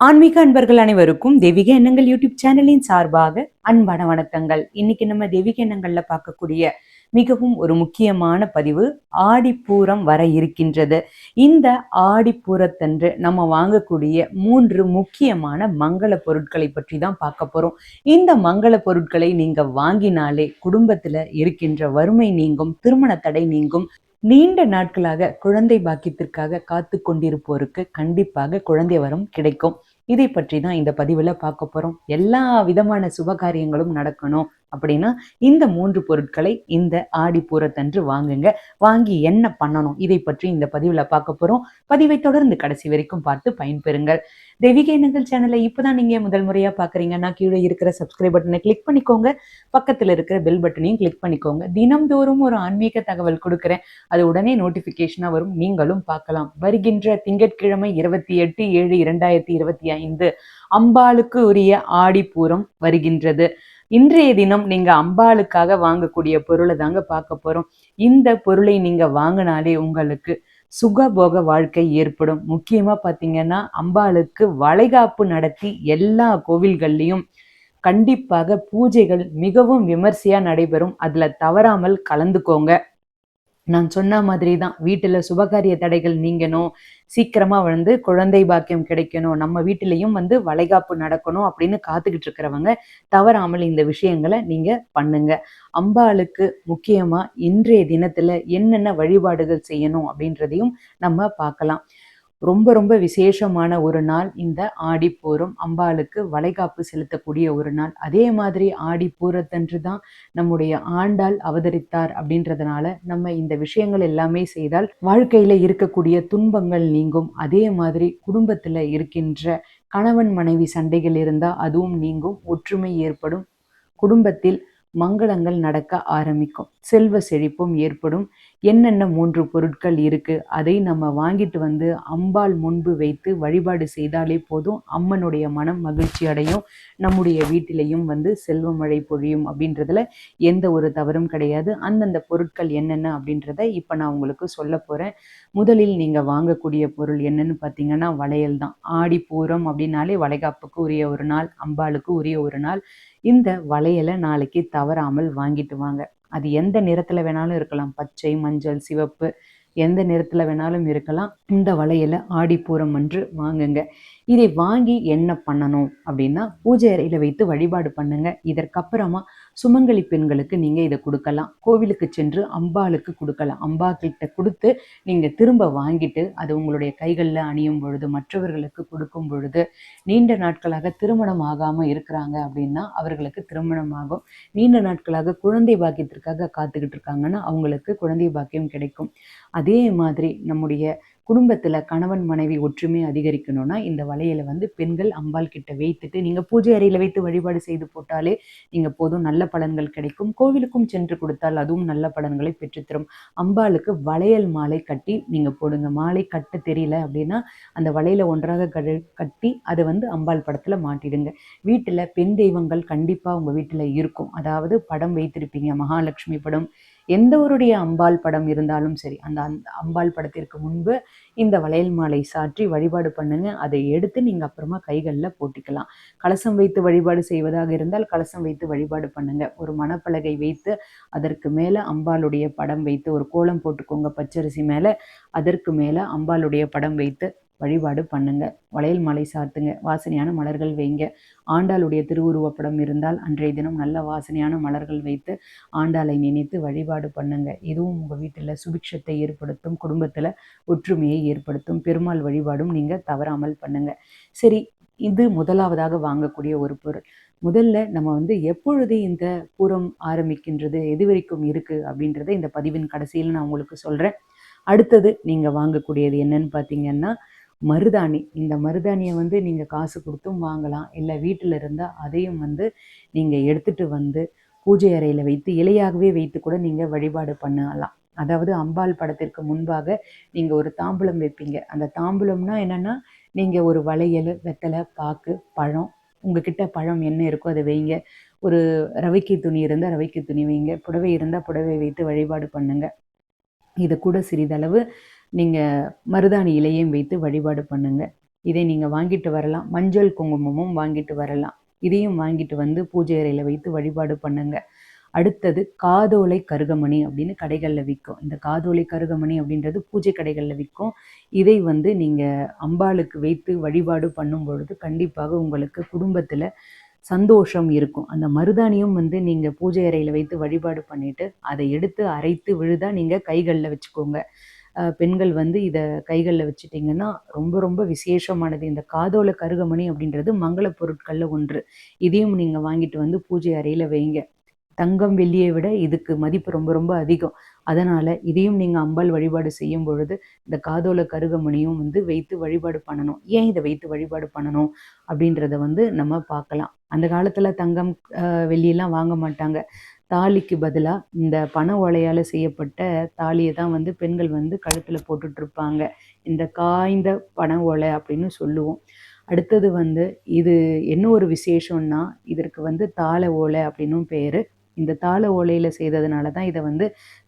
ஆன்மீக அன்பர்கள் அனைவருக்கும் தெய்வீக எண்ணங்கள் யூடியூப் சேனலின் சார்பாக அன்பான வணக்கங்கள். இன்னைக்கு நம்ம தெய்வீக எண்ணங்கள்ல பார்க்கக்கூடிய மிகவும் ஒரு முக்கியமான பதிவு ஆடிப்பூரம் வர இருக்கின்றது. இந்த ஆடிப்பூரத்தன்று நம்ம வாங்கக்கூடிய மூன்று முக்கியமான மங்கள பொருட்களை பற்றி தான் பார்க்க போறோம். இந்த மங்கள பொருட்களை நீங்க வாங்கினாலே குடும்பத்துல இருக்கின்ற வறுமை நீங்கும் திருமண தடை நீங்கும். நீண்ட நாட்களாக குழந்தை பாக்கியத்திற்காக காத்து கொண்டிருப்போருக்கு கண்டிப்பாக குழந்தை வரம் கிடைக்கும். இதை பற்றி தான் இந்த பதிவில் பார்க்க போகிறோம் எல்லா விதமான சுபகாரியங்களும் நடக்கணும். அப்படின்னா இந்த மூன்று பொருட்களை இந்த ஆடிப்பூரத்தன்று வாங்குங்க. வாங்கி என்ன பண்ணணும்? இதை பற்றி இந்த பதிவில் பார்க்க போகிறோம் பதிவை தொடர்ந்து கடைசி வரைக்கும் பார்த்து பயன்பெறுங்கள். தெய்வீக எண்ணங்கள் சேனலை இப்போதான் நீங்கள் முதல் முறையாக பார்க்குறீங்கன்னா கீழே இருக்கிற சப்ஸ்கிரைப் பட்டனை கிளிக் பண்ணிக்கோங்க. பக்கத்தில் இருக்கிற பெல் பட்டனையும் கிளிக் பண்ணிக்கோங்க. தினம்தோறும் ஒரு ஆன்மீக தகவல் கொடுக்குறேன். அது உடனே நோட்டிஃபிகேஷனாக வரும். நீங்களும் பார்க்கலாம். வருகின்ற திங்கட்கிழமை இருபத்தி எட்டு ஏழு இரண்டாயிரத்தி இருபத்தி ஐந்து அம்பாளுக்கு உரிய ஆடிப்பூரம் வருகின்றது. இன்றைய தினம் நீங்க அம்பாளுக்காக வாங்கக்கூடிய பொருளை தாங்க பார்க்க போறோம். இந்த பொருளை நீங்க வாங்கினாலே உங்களுக்கு சுகபோக வாழ்க்கை ஏற்படும். முக்கியமா பாத்தீங்கன்னா அம்பாளுக்கு வளைகாப்பு நடத்தி எல்லா கோவில்கள்லையும் கண்டிப்பாக பூஜைகள் மிகவும் விமர்சையா நடைபெறும். அதுல தவறாமல் கலந்துக்கோங்க. நான் சொன்ன மாதிரி தான் வீட்டில் சுபகாரிய தடைகள் நீங்கணும். சீக்கிரமா வந்து குழந்தை பாக்கியம் கிடைக்கணும். நம்ம வீட்டிலையும் வந்து வளைகாப்பு நடக்கணும் அப்படின்னு காத்துக்கிட்டு இருக்கிறவங்க தவறாமல் இந்த விஷயங்களை நீங்க பண்ணுங்க. அம்பாளுக்கு முக்கியமா இன்றைய தினத்துல என்னென்ன வழிபாடுகள் செய்யணும் அப்படின்றதையும் நம்ம பார்க்கலாம். ரொம்ப ரொம்ப விசேஷமான ஒரு நாள் இந்த ஆடிப்பூரம் அம்பாளுக்கு வளைகாப்பு செலுத்தக்கூடிய ஒரு நாள். அதே மாதிரி ஆடிப்பூரத்தன்று தான் நம்முடைய ஆண்டாள் அவதரித்தார் அப்படின்றதுனால நம்ம இந்த விஷயங்கள் எல்லாமே செய்தால் வாழ்க்கையில இருக்கக்கூடிய துன்பங்கள் நீங்கும். அதே மாதிரி குடும்பத்துல இருக்கின்ற கணவன் மனைவி சண்டைகள் இருந்தா அதுவும் நீங்கும். ஒற்றுமை ஏற்படும். குடும்பத்தில் மங்களங்கள் நடக்க ஆரம்பிக்கும். செல்வ செழிப்பும் ஏற்படும். என்னென்ன மூன்று பொருட்கள் இருக்கு அதை நம்ம வாங்கிட்டு வந்து அம்பாள் முன்பு வைத்து வழிபாடு செய்தாலே போதும். அம்மனுடைய மனம் மகிழ்ச்சி அடையும். நம்முடைய வீட்டிலையும் வந்து செல்வ மழை பொழியும் அப்படின்றதுல எந்த ஒரு தவறும் கிடையாது. அந்தந்த பொருட்கள் என்னென்ன அப்படின்றத இப்போ நான் உங்களுக்கு சொல்ல போறேன். முதலில் நீங்க வாங்கக்கூடிய பொருள் என்னன்னு பார்த்தீங்கன்னா வளையல் தான். ஆடி பூரம் அப்படின்னாலே வளைகாப்புக்கு உரிய ஒரு நாள் அம்பாளுக்கு உரிய ஒரு நாள். இந்த வளையலை நாளைக்கு தவறாமல் வாங்கிட்டு வாங்க. அது எந்த நிறத்துல வேணாலும் இருக்கலாம். பச்சை மஞ்சள் சிவப்பு எந்த நிறத்துல வேணாலும் இருக்கலாம். இந்த வளையலை ஆடிப்பூரம் அன்று வாங்குங்க. இதை வாங்கி என்ன பண்ணணும் அப்படின்னா பூஜை அறையில வைத்து வழிபாடு பண்ணுங்க. இதற்கப்புறமா சுமங்கலி பெண்களுக்கு நீங்க இதை கொடுக்கலாம். கோவிலுக்கு சென்று அம்பாளுக்கு கொடுக்கலாம். அம்பா கிட்ட கொடுத்து நீங்க திரும்ப வாங்கிட்டு அது உங்களுடைய கைகளில் அணியும் பொழுது மற்றவர்களுக்கு கொடுக்கும் பொழுது நீண்ட நாட்களாக திருமணம் ஆகாம இருக்கிறாங்க அப்படின்னா அவர்களுக்கு திருமணம் ஆகும். நீண்ட நாட்களாக குழந்தை பாக்கியத்திற்காக காத்துக்கிட்டு இருக்காங்கன்னா அவங்களுக்கு குழந்தை பாக்கியம் கிடைக்கும். அதே மாதிரி நம்முடைய குடும்பத்தில் கணவன் மனைவி ஒற்றுமை அதிகரிக்கணும்னா இந்த வளையலை வந்து பெண்கள் அம்பாள் கிட்ட வைத்துட்டு நீங்கள் பூஜை அறையில் வைத்து வழிபாடு செய்து போட்டாலே நீங்கள் போதும் நல்ல பலன்கள் கிடைக்கும். கோவிலுக்கும் சென்று கொடுத்தால் அதுவும் நல்ல பலன்களை பெற்றுத்தரும். அம்பாளுக்கு வளையல் மாலை கட்டி நீங்கள் போடுங்க. மாலை கட்ட தெரியல அப்படின்னா அந்த வலையில் ஒன்றாக கட்டி அதை வந்து அம்பாள் படத்தில் மாட்டிடுங்க. வீட்டில் பெண் தெய்வங்கள் கண்டிப்பாக உங்கள் வீட்டில் இருக்கும். அதாவது படம் வைத்திருப்பீங்க. மகாலட்சுமி படம் எந்த ஒருடைய அம்பாள் படம் இருந்தாலும் சரி அந்த அந்த அம்பாள் படத்திற்கு முன்பு இந்த வளையல் மாலை சாற்றி வழிபாடு பண்ணுங்க. அதை எடுத்து நீங்கள் அப்புறமா கைகளில் போட்டிக்கலாம். கலசம் வைத்து வழிபாடு செய்வதாக இருந்தால் கலசம் வைத்து வழிபாடு பண்ணுங்க. ஒரு மணப்பலகை வைத்து அதற்கு மேலே அம்பாளுடைய படம் வைத்து ஒரு கோலம் போட்டுக்கோங்க பச்சரிசி மேலே அதற்கு மேலே அம்பாளுடைய படம் வைத்து வழிபாடு பண்ணுங்க. வளையல் மலை சாத்துங்க. வாசனையான மலர்கள் வைங்க. ஆண்டாளுடைய திருவுருவப்படம் இருந்தால் அன்றைய தினம் நல்ல வாசனையான மலர்கள் வைத்து ஆண்டாளை நினைத்து வழிபாடு பண்ணுங்க. இதுவும் உங்கள் வீட்டில் சுபிக்ஷத்தை ஏற்படுத்தும் குடும்பத்தில் ஒற்றுமையை ஏற்படுத்தும் பெருமாள் வழிபாடும் நீங்கள் தவறாமல் பண்ணுங்க. சரி இது முதலாவதாக வாங்கக்கூடிய ஒரு பொருள். முதல்ல நம்ம வந்து எப்பொழுது இந்த பூரம் ஆரம்பிக்கின்றது எது வரைக்கும் இருக்குது அப்படின்றத இந்த பதிவின் கடைசியில் நான் உங்களுக்கு சொல்கிறேன் அடுத்தது நீங்கள் வாங்கக்கூடியது என்னன்னு பார்த்தீங்கன்னா மருதாணி. இந்த மருதாணியை வந்து நீங்கள் காசு கொடுத்தும் வாங்கலாம். இல்லை வீட்டில் இருந்தால் அதையும் வந்து நீங்கள் எடுத்துகிட்டு வந்து பூஜை அறையில் வைத்து இலையாகவே வைத்து கூட நீங்கள் வழிபாடு பண்ணலாம். அதாவது அம்பாள் படத்திற்கு முன்பாக நீங்கள் ஒரு தாம்பூலம் வைப்பீங்க. அந்த தாம்பூலம்னா என்னென்னா நீங்கள் ஒரு வளையல் வெத்தலை பாக்கு பழம் உங்ககிட்ட பழம் என்ன இருக்கோ அதை வைங்க. ஒரு ரவைக்கு துணி இருந்தால் ரவைக்கு துணி வைங்க. புடவை இருந்தால் புடவை வைத்து வழிபாடு பண்ணுங்க. இது கூட சிறிதளவு நீங்கள் மருதாணி இலையும் வைத்து வழிபாடு பண்ணுங்க. இதை நீங்கள் வாங்கிட்டு வரலாம். மஞ்சள் குங்குமமும் வாங்கிட்டு வரலாம். இதையும் வாங்கிட்டு வந்து பூஜை அறையில் வைத்து வழிபாடு பண்ணுங்க. அடுத்தது காதோலை கருகமணி அப்படின்னு கடைகளில் விற்கும். இந்த காதோலை கருகமணி அப்படின்றது பூஜை கடைகளில் விற்கும். இதை வந்து நீங்கள் அம்பாளுக்கு வைத்து வழிபாடு பண்ணும் பொழுது கண்டிப்பாக உங்களுக்கு குடும்பத்தில் சந்தோஷம் இருக்கும். அந்த மருதாணியும் வந்து நீங்கள் பூஜை அறையில் வைத்து வழிபாடு பண்ணிவிட்டு அதை எடுத்து அரைத்து விழுதா நீங்கள் கைகளில் வச்சுக்கோங்க. பெண்கள் வந்து இதை கைகளில் வச்சுட்டிங்கன்னா ரொம்ப ரொம்ப விசேஷமானது. இந்த காதோல கருகமணி அப்படின்றது மங்கள பொருட்களில் ஒன்று. இதையும் நீங்கள் வாங்கிட்டு வந்து பூஜை அறையில் வைங்க. தங்கம் வெள்ளியை விட இதுக்கு மதிப்பு ரொம்ப ரொம்ப அதிகம். அதனால் இதையும் நீங்கள் அம்பாள் வழிபாடு செய்யும் பொழுது இந்த காதோல கருகமணியும் வந்து வைத்து வழிபாடு பண்ணணும். ஏன் இதை வைத்து வழிபாடு பண்ணணும் அப்படின்றத வந்து நம்ம பார்க்கலாம். அந்த காலத்தில் தங்கம் வெள்ளியெல்லாம் வாங்க மாட்டாங்க. தாலிக்கு பதிலாக இந்த பண ஓலையால் செய்யப்பட்ட தாலியை தான் வந்து பெண்கள் வந்து கழுத்தில் போட்டுட்ருப்பாங்க இந்த காய்ந்த பண ஓலை அப்படின்னு சொல்லுவோம். அடுத்தது வந்து இது என்ன ஒரு விசேஷம்னா இதற்கு வந்து தாள ஓலை அப்படின்னும் பேர். இந்த தாள ஓலையில் செய்ததுனால தான் இதை வந்து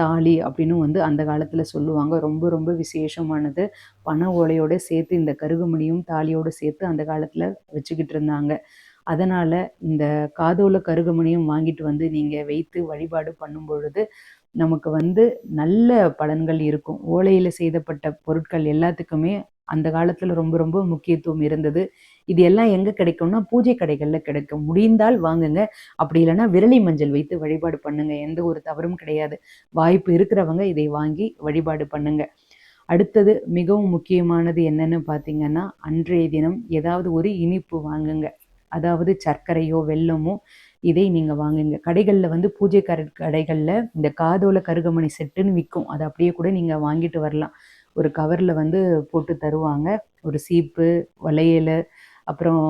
தாலி அப்படின்னும் வந்து அந்த காலத்தில் சொல்லுவாங்க. ரொம்ப ரொம்ப விசேஷமானது. பண ஓலையோடு சேர்த்து இந்த கருகுமணியும் தாலியோடு சேர்த்து அந்த காலத்தில் வச்சுக்கிட்டு இருந்தாங்க. அதனால் இந்த காதோல கருகமணியும் வாங்கிட்டு வந்து நீங்கள் வைத்து வழிபாடு பண்ணும் பொழுது நமக்கு வந்து நல்ல பலன்கள் இருக்கும். ஓலையில் செய்தப்பட்ட பொருட்கள் எல்லாத்துக்குமே அந்த காலத்தில் ரொம்ப ரொம்ப முக்கியத்துவம் இருந்தது. இது எல்லாம் எங்கே கிடைக்கும்னா பூஜை கடைகளில் கிடைக்கும் முடிந்தால் வாங்குங்க. அப்படி இல்லைன்னா விரலி மஞ்சள் வைத்து வழிபாடு பண்ணுங்க. எந்த ஒரு தவறும் கிடையாது. வாய்ப்பு இருக்கிறவங்க இதை வாங்கி வழிபாடு பண்ணுங்க. அடுத்தது மிகவும் முக்கியமானது என்னன்னு பார்த்தீங்கன்னா அன்றைய தினம் ஏதாவது ஒரு இனிப்பு வாங்குங்க. அதாவது சர்க்கரையோ வெல்லமோ இதை நீங்கள் வாங்குங்க. கடைகளில் வந்து பூஜை கர கடைகளில் இந்த காதோல கருகமணி செட்டுன்னு விற்கும் அதை அப்படியே கூட நீங்கள் வாங்கிட்டு வரலாம். ஒரு கவரில் வந்து போட்டு தருவாங்க. ஒரு சீப்பு வளையல் அப்புறம்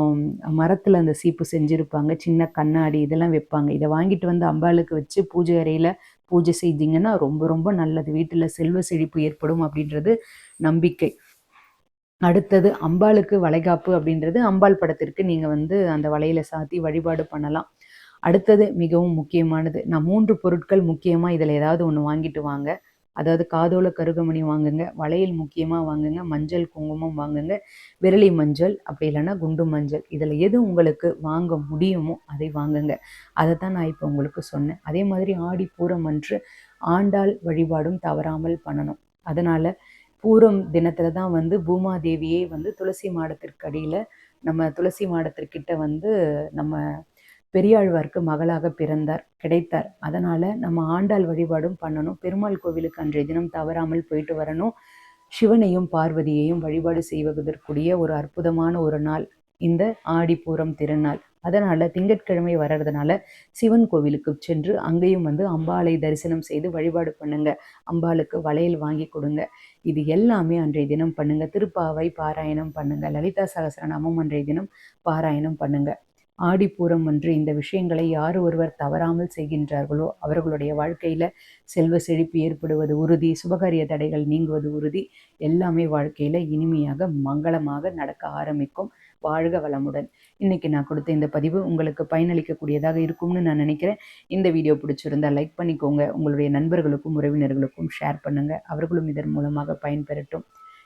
மரத்தில் அந்த சீப்பு செஞ்சுருப்பாங்க. சின்ன கண்ணாடி இதெல்லாம் வைப்பாங்க. இதை வாங்கிட்டு வந்து அம்பாளுக்கு வச்சு பூஜை அறையில் பூஜை செய்தீங்கன்னா ரொம்ப ரொம்ப நல்லது. வீட்டில் செல்வ செழிப்பு ஏற்படும் அப்படின்றது நம்பிக்கை. அடுத்தது அம்பாளுக்கு வளைகாப்பு அப்படின்றது அம்பாள் படத்திற்கு நீங்கள் வந்து அந்த வலையில சாத்தி வழிபாடு பண்ணலாம். அடுத்தது மிகவும் முக்கியமானது நான் மூன்று பொருட்கள் முக்கியமாக இதில் ஏதாவது ஒன்று வாங்கிட்டு வாங்க. அதாவது காதோல கருகமணி வாங்குங்க வளையல் முக்கியமாக வாங்குங்க மஞ்சள் குங்குமம் வாங்குங்க விரலி மஞ்சள் அப்படி இல்லைன்னா குண்டு மஞ்சள். இதில் எது உங்களுக்கு வாங்க முடியுமோ அதை வாங்குங்க. அதை தான் நான் இப்போ உங்களுக்கு சொன்னேன். அதே மாதிரி ஆடி பூரம் அன்று ஆண்டாள் வழிபாடும் தவறாமல் பண்ணணும். அதனால் பூரம் தினத்தில் தான் வந்து பூமாதேவியே வந்து துளசி மாடத்திற்கு அடியில் நம்ம துளசி மாடத்திற்கிட்ட வந்து நம்ம பெரியாழ்வார்க்கு மகளாக பிறந்தார் கிடைத்தார். அதனால் நம்ம ஆண்டாள் வழிபாடும் பண்ணணும். பெருமாள் கோவிலுக்கு அன்றைய தினம் தவறாமல் போயிட்டு வரணும். சிவனையும் பார்வதியையும் வழிபாடு செய்வதற்குரிய ஒரு அற்புதமான ஒரு நாள் இந்த ஆடிப்பூரம் திருநாள். அதனால் திங்கட்கிழமை வர்றதுனால சிவன் கோவிலுக்கு சென்று அங்கேயும் வந்து அம்பாளை தரிசனம் செய்து வழிபாடு பண்ணுங்க. அம்பாளுக்கு வளையல் வாங்கி கொடுங்க. இது எல்லாமே அன்றைய தினம் பண்ணுங்க. திருப்பாவை பாராயணம் பண்ணுங்க. லலிதா சகசரநாமம் அன்றைய தினம் பாராயணம் பண்ணுங்க. ஆடிப்பூரம் ஒன்று இந்த விஷயங்களை யார் ஒருவர் தவறாமல் செய்கின்றார்களோ அவர்களுடைய வாழ்க்கையில் செல்வ செழிப்பு ஏற்படுவது உறுதி சுபகாரிய தடைகள் நீங்குவது உறுதி எல்லாமே வாழ்க்கையில் இனிமையாக மங்களமாக நடக்க ஆரம்பிக்கும். வாழ்க வளமுடன். இன்றைக்கி நான் கொடுத்த இந்த பதிவு உங்களுக்கு பயனளிக்கக்கூடியதாக இருக்கும்னு நான் நினைக்கிறேன். இந்த வீடியோ பிடிச்சிருந்தால் லைக் பண்ணிக்கோங்க. உங்களுடைய நண்பர்களுக்கும் உறவினர்களுக்கும் ஷேர் பண்ணுங்கள் அவர்களும் இதன் மூலமாக பயன்பெறட்டும்.